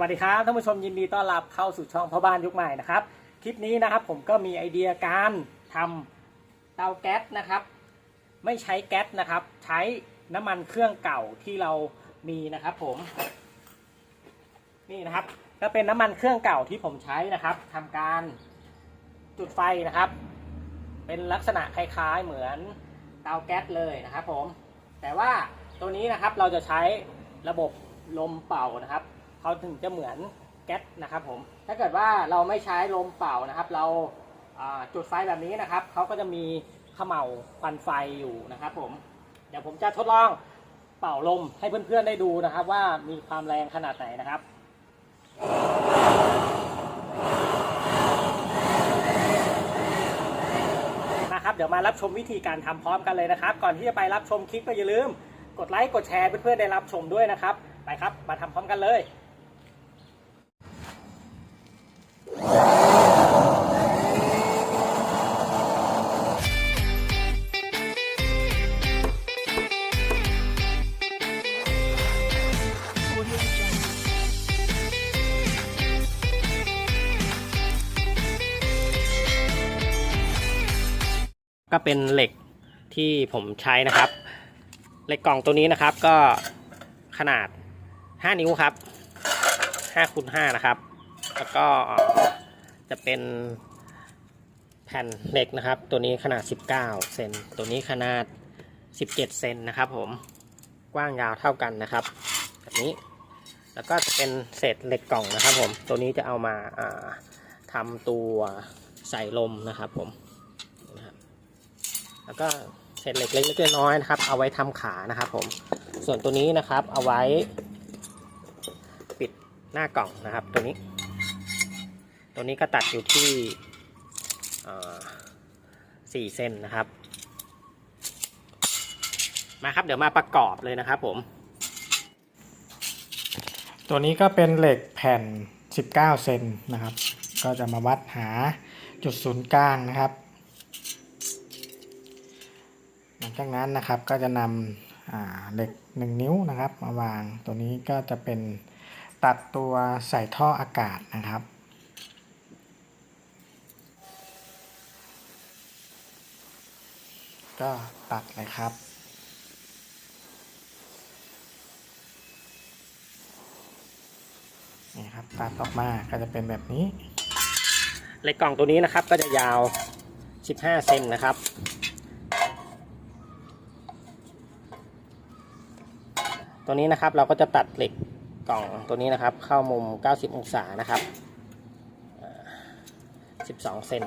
วัสดีครับท่านผู้ชมยินดีต้อนรับเข้าสู่ช่องพ่อบ้านยุคใหม่นะครับคลิปนี้นะครับผมก็มีไอเดียการทำเตาแก๊สนะครับ ไม่ใช้แก๊สนะครับ ใช้น้ำมันเครื่องเก่าที่เรามีนะครับ ผมนี่นะครับ ก็เป็นน้ำมันเครื่องเก่าที่ผมใช้นะครับทำการจุดไฟนะครับ เป็นลักษณะคล้ายๆเหมือนเตาแก๊สเลยนะครับ ผม แต่ว่าตัวนี้นะครับเราจะใช้ระบบลมเป่านะครับ เขาถึงจะเหมือนแก๊สนะครับผมถ้าเกิดว่าเราไม่ใช้ลมเป่านะครับ เราจุดไฟแบบนี้นะครับเขาก็จะมีขม่าวควันไฟอยู่นะครับผมเดี๋ยวผมจะทดลองเป่าลมให้เพื่อนๆได้ดูนะครับ ว่ามีความแรงขนาดไหนนะครับนะครับ เดี๋ยวมารับชมวิธีการทำพร้อมกันเลยนะครับ ก่อนที่จะไปรับชมคลิปก็อย่าลืม กดไลค์กดแชร์เพื่อนๆได้รับชมด้วยนะครับ ไปครับ มาทำพร้อมกันเลย เป็นเหล็กที่ผมใช้นะครับ เหล็กกล่องตัวนี้นะครับก็ขนาด 5 นิ้วครับ5คูณ5นะครับ แล้วก็จะเป็นแผ่นเหล็กนะครับ ตัวนี้ขนาด 19 เซนตัวนี้ขนาด 17 เซนนะครับผมกว้างยาวเท่ากันนะครับ แบบนี้แล้วก็จะเป็นเศษเหล็กกล่องนะครับผมตัวนี้จะเอามาาทำตัวใส่ลมนะครับผม แล้วก็เศษเหล็กเล็กๆน้อยๆนะครับ เอาไว้ทำขานะครับผม ส่วนตัวนี้นะครับเอาไว้ ปิดหน้ากล่องนะครับ ตัวนี้ ตัวนี้ก็ตัดอยู่ที่สี่เซนนะครับ มาครับเดี๋ยวมาประกอบเลยนะครับผม ตัวนี้ก็เป็นเหล็กแผ่น 19 เซนนะครับ ก็จะมาวัดหาจุดศูนย์กลางนะครับ จากนั้นนะครับก็จะนำเหล็ก 1 นิ้วนะครับ มาวางตัวนี้ก็จะเป็นตัดตัวใส่ท่ออากาศนะครับก็ตัดเลยครับ นี่ครับตัดออกมาก็จะเป็นแบบนี้ เหล็กกล่องตัวนี้นะครับก็จะยาว 15 เซนนะครับ ตัวนี้นะครับเราก็จะตัดเหล็กกล่องตัวนี้นะครับ เข้ามุม 90 องศานะครับ 12 เซน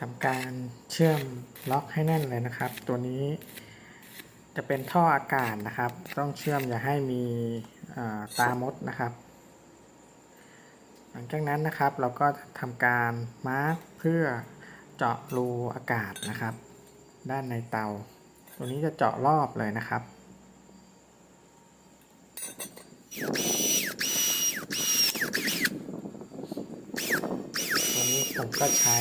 ทำการเชื่อมล็อกให้แน่นเลยนะครับ ตัวนี้จะเป็นท่ออากาศนะครับ ต้องเชื่อมอย่าให้มีอ่าตามดนะครับ หลังจากนั้นนะครับเราก็ทำการมาร์กเพื่อเจาะรูอากาศนะครับ ด้านในเตา ตัวนี้จะเจาะรอบเลยนะครับตัวนี้ ผมก็ใช้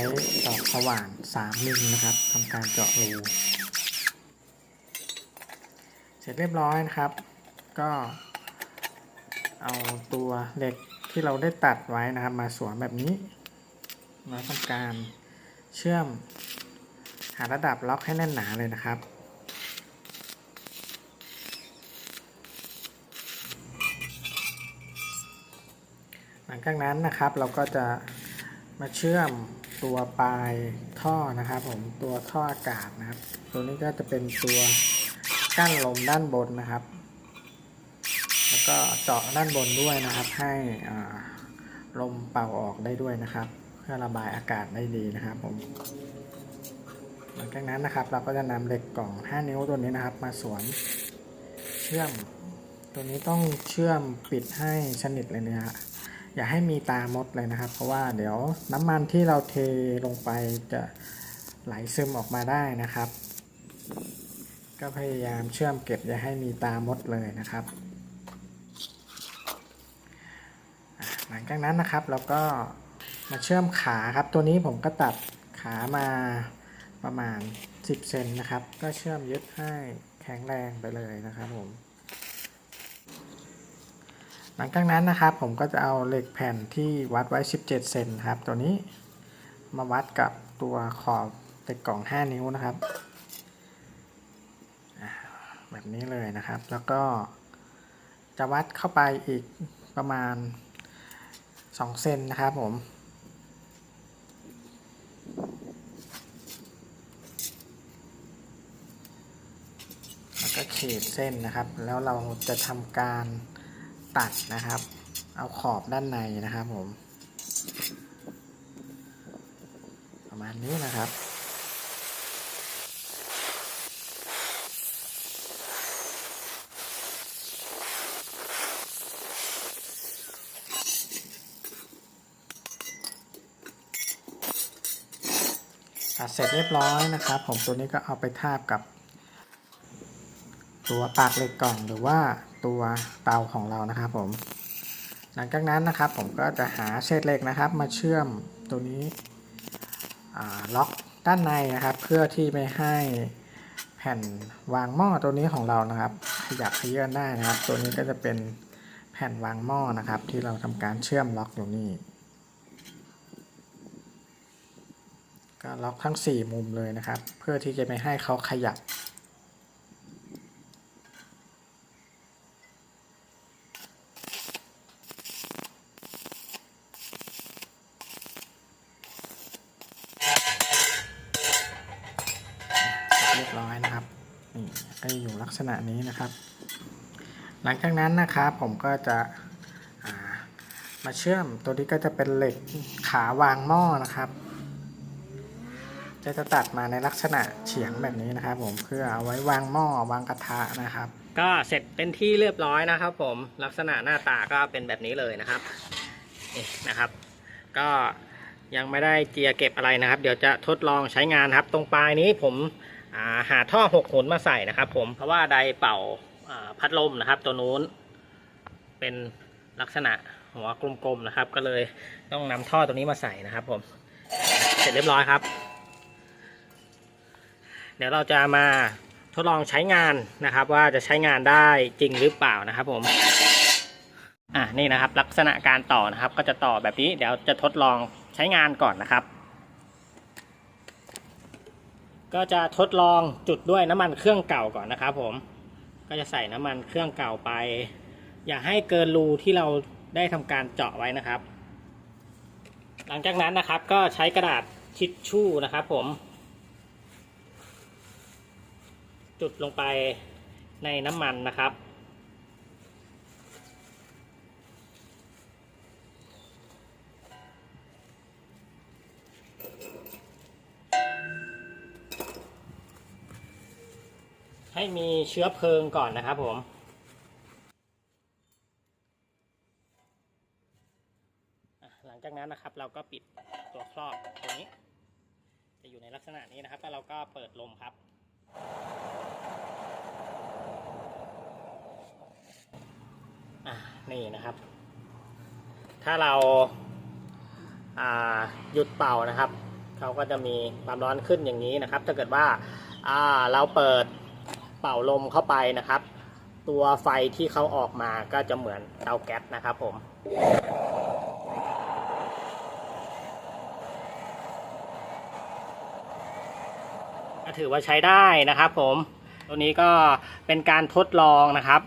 ตอกสว่าน3มิลนะครับทำการเจาะรู เสร็จเรียบร้อยนะครับ ก็เอาตัวเหล็กที่เราได้ตัดไว้นะครับ มาสวมแบบนี้แล้วทำการเชื่อมหาระดับล็อกให้แน่นหนาเลยนะครับหลังจากนั้นนะครับเราก็จะ มาเชื่อมตัวปลายท่อนะครับผมตัวท่ออากาศนะครับ ตัวนี้ก็จะเป็นตัวกั้นลมด้านบนนะครับ แล้วก็เจาะด้านบนด้วยนะครับ ให้ลมเป่าออกได้ด้วยนะครับ เพื่อระบายอากาศได้ดีนะครับผมหลังจากนั้นนะครับ เราก็จะนำเหล็กกล่อง 5 นิ้วตัวนี้นะครับ มาสวมเชื่อม ตัวนี้ต้องเชื่อมปิดให้สนิทเลยนะฮะ อย่าให้มีตามดเลยนะครับ เพราะว่าเดี๋ยวน้ำมันที่เราเทลงไปจะไหลซึมออกมาได้นะครับ ก็พยายามเชื่อมเก็บอย่าให้มีตามดเลยนะครับ หลังจากนั้นนะครับเราก็มาเชื่อมขาครับ ตัวนี้ผมก็ตัดขามาประมาณ 10 เซนนะครับ ก็เชื่อมยึดให้แข็งแรงไปเลยนะครับผม หลังจากนั้นนะครับผมก็จะเอาเหล็กแผ่นที่วัดไว้ 17 เซนครับ ตัวนี้มาวัดกับตัวขอบเหล็กกล่อง 5 นิ้วนะครับ แบบนี้เลยนะครับ แล้วก็จะวัดเข้าไปอีกประมาณ 2 เซนนะครับผมแล้วก็ขีดเส้นนะครับ แล้วเราจะทำการ ตัดนะครับ เอาขอบด้านในนะครับผม ประมาณนี้นะครับตัดเสร็จเรียบร้อยนะครับ ผมตัวนี้ก็เอาไปทาบกับ ตัวปากเหล็กกล่องหรือว่า ตัวเตาของเรานะครับผม หลังจากนั้นนะครับผมก็จะหาเศษเหล็กนะครับ มาเชื่อมตัวนี้ล็อกด้านในนะครับ เพื่อที่ไม่ให้แผ่นวางหม้อตัวนี้ของเรานะครับ ขยับขยื่นได้นะครับ ตัวนี้ก็จะเป็นแผ่นวางหม้อนะครับ ที่เราทำการเชื่อมล็อกอยู่นี่ก็ล็อกทั้ง 4 มุมเลยนะครับ เพื่อที่จะไม่ให้เขาขยับ เรียบร้อยนะครับนี่ก็จะอยู่ลัก ษณะนี้นะครับ หลังจากนั้นนะครับผมก็จะามาเชื่อมตัวนี้ก็จะเป็นเหล็กขาวางหม้อนะครับ จะจะตัดมาในลักษณะเฉียงแบบนี้นะครับ ผมเพื่อเอาไว้วางหม้อวางกระทะนะครับ ก็เสร็จเป็นที่เรียบร้อยนะครับ ผมลักษณะหน้าตาก็เป็นแบบนี้เลยนะครับนี่นะครับ ก็ยังไม่ได้เจียเก็บอะไรนะครับ เดี๋ยวจะทดลองใช้งานครับ ตรงปลายนี้ผม หาท่อหกหุนมาใส่นะครับ ผมเพราะว่าไดเป่าพัดลมนะครับ ตัวนู้น เป็นลักษณะหัวกลมๆนะครับ ก็เลยต้องนำท่อตัวนี้มาใส่นะครับ ผม เสร็จเรียบร้อยครับ เดี๋ยวเราจะมาทดลองใช้งานนะครับ ว่าจะใช้งานได้จริงหรือเปล่านะครับ ผมอ่านี่นะครับ ลักษณะการต่อนะครับ ก็จะต่อแบบนี้ เดี๋ยวจะทดลองใช้งานก่อนนะครับ ก็จะทดลองจุดด้วยน้ำมันเครื่องเก่าก่อนนะครับผมก็จะใส่น้ำมันเครื่องเก่าไป อย่าให้เกินรูที่เราได้ทำการเจาะไว้นะครับ หลังจากนั้นนะครับก็ใช้กระดาษทิชชู่นะครับผม จุดลงไปในน้ำมันนะครับ มีเชื้อเพลิงก่อนนะครับผม หลังจากนั้นนะครับเราก็ปิดตัวครอบตัวนี้ จะอยู่ในลักษณะนี้นะครับ แล้วเราก็เปิดลมครับอะนี่นะครับ ถ้าเราอ่าหยุดเป่านะครับ เขาก็จะมีความร้อนขึ้นอย่างนี้นะครับ ถ้าเกิดว่าอ่าเราเปิด เป่าลมเข้าไปนะครับ ตัวไฟที่เขาออกมาก็จะเหมือนเตาแก๊สนะครับผมก็ถือว่าใช้ได้นะครับผม ตัวนี้ก็เป็นการทดลองนะครับ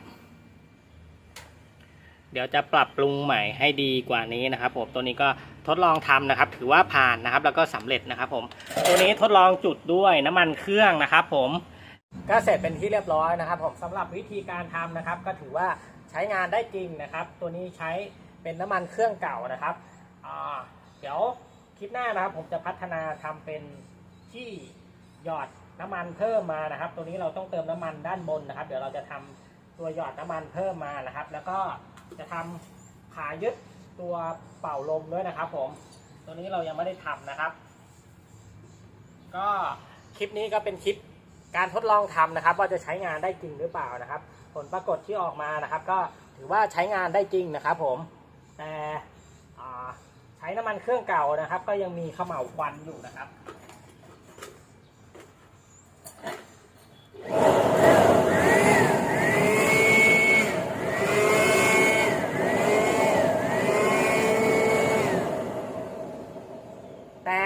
เดี๋ยวจะปรับปรุงใหม่ให้ดีกว่านี้นะครับผม ตัวนี้ก็ทดลองทำนะครับ ถือว่าผ่านนะครับ แล้วก็สำเร็จนะครับผม ตัวนี้ทดลองจุดด้วยน้ำมันเครื่องนะครับผม ก็เสร็จเป็นที่เรียบร้อยนะครับผมสำหรับวิธีการทำนะครับ ก็ถือว่าใช้งานได้จริงนะครับ ตัวนี้ใช้เป็นน้ำมันเครื่องเก่านะครับเดี๋ยวคลิปหน้านะครับ ผมจะพัฒนาทำเป็นที่หยอดน้ำมันเพิ่มมานะครับ ตัวนี้เราต้องเติมน้ำมันด้านบนนะครับ เดี๋ยวเราจะทำตัวหยอดน้ำมันเพิ่มมานะครับ แล้วก็จะทำขายึดตัวเป่าลมด้วยนะครับ ผม ตัวนี้เรายังไม่ได้ทำนะครับ ก็คลิปนี้ก็เป็นคลิป การทดลองทำนะครับ ว่าจะใช้งานได้จริงหรือเปล่านะครับ ผลปรากฏที่ออกมานะครับ ก็ถือว่าใช้งานได้จริงนะครับ ผมแต่ใช้น้ำมันเครื่องเก่านะครับ ก็ยังมีเขม่าวควันอยู่นะครับ แต่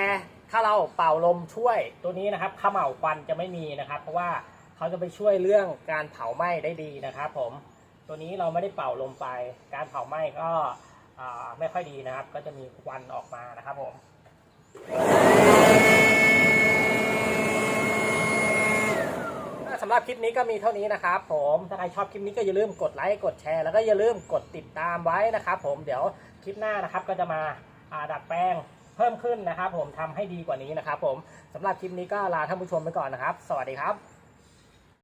ถ้าเราเป่า ลมช่วยตัวนี้นะครับเขม่าควันจะไม่มีนะครับ เพราะว่าเขาจะไปช่วยเรื่องการเผาไหม้ได้ดีนะครับ ผม ตัวนี้เราไม่ได้เป่าลมไป การเผาไหม้ก็ไม่ค่อยดีนะครับ ก็จะมีควันออกมานะครับผมสำหรับคลิปนี้ก็มีเท่านี้นะครับผม ถ้าใครชอบคลิปนี้ก็อย่าลืมกดไลค์ กดแชร์ แล้วก็อย่าลืมกดติดตามไว้นะครับผม เดี๋ยวคลิปหน้านะครับก็จะมาดัดแปลง เพิ่มขึ้นนะครับผมทำให้ดีกว่านี้นะครับผมสำหรับคลิปนี้ก็ลาท่านผู้ชมไปก่อนนะครับ สวัสดีครับ